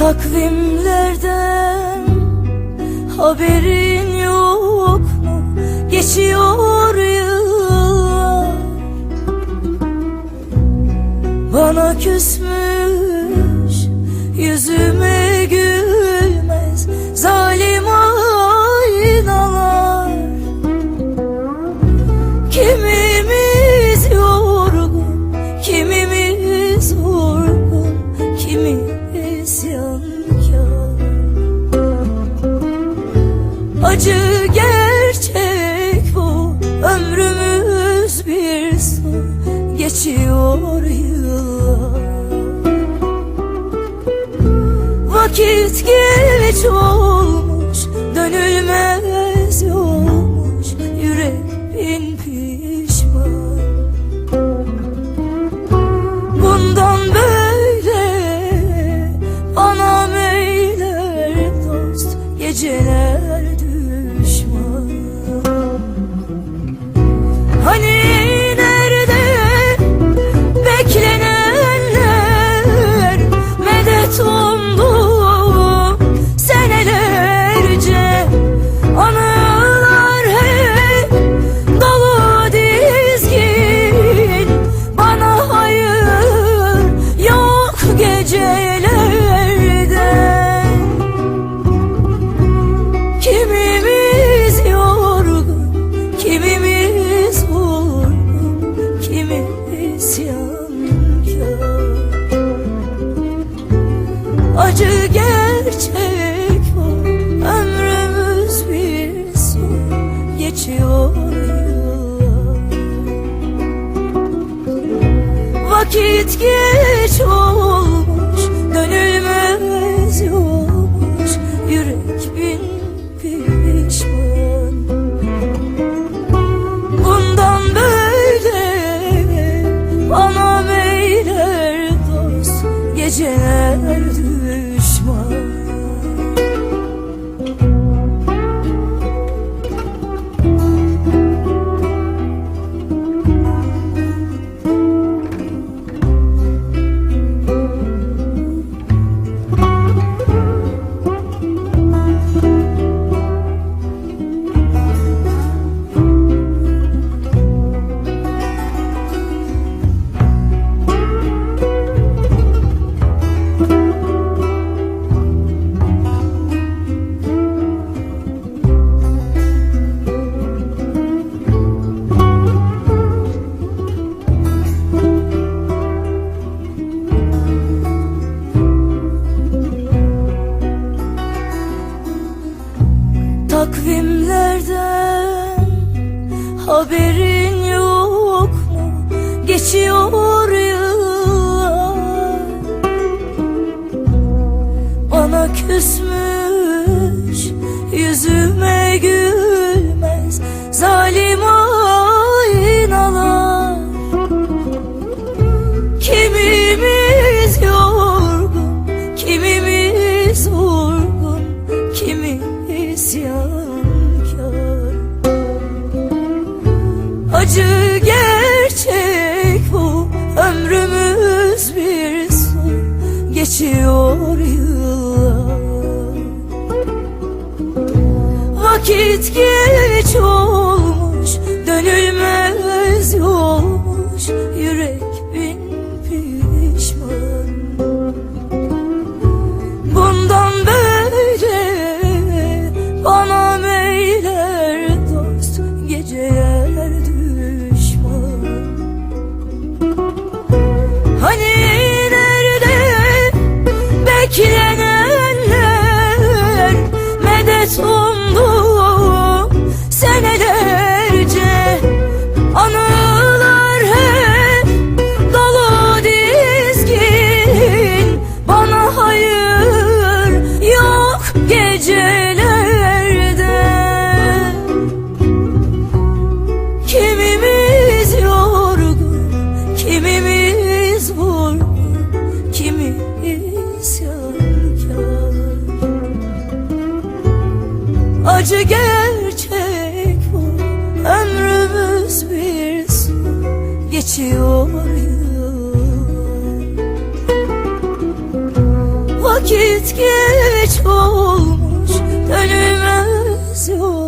Takvimlerden haberin yok mu? Geçiyor yıllar Bana küsmüş yüzüme gülmez Zalim aynalar Kimimiz Acı gerçek bu, ömrümüz bir su Geçiyor yıllar. Vakit geç olmuş, dönülmez Acı gerçek bu, ömrümüz bir su. Geçiyor yıllar. Vakit geç olmuş, Takvimlerden haberin yok mu? Geçiyor yıllar Bana küsmüş Acı gerçek bu, ömrümüz bir su. Geçiyor yıllar. Vakit geç olmuş, dönülmez yolmuş Yürek 错。Acı gerçek bu, ömrümüz bir su. Geçiyor Vakit geç olmuş. Dönülmez yolmuş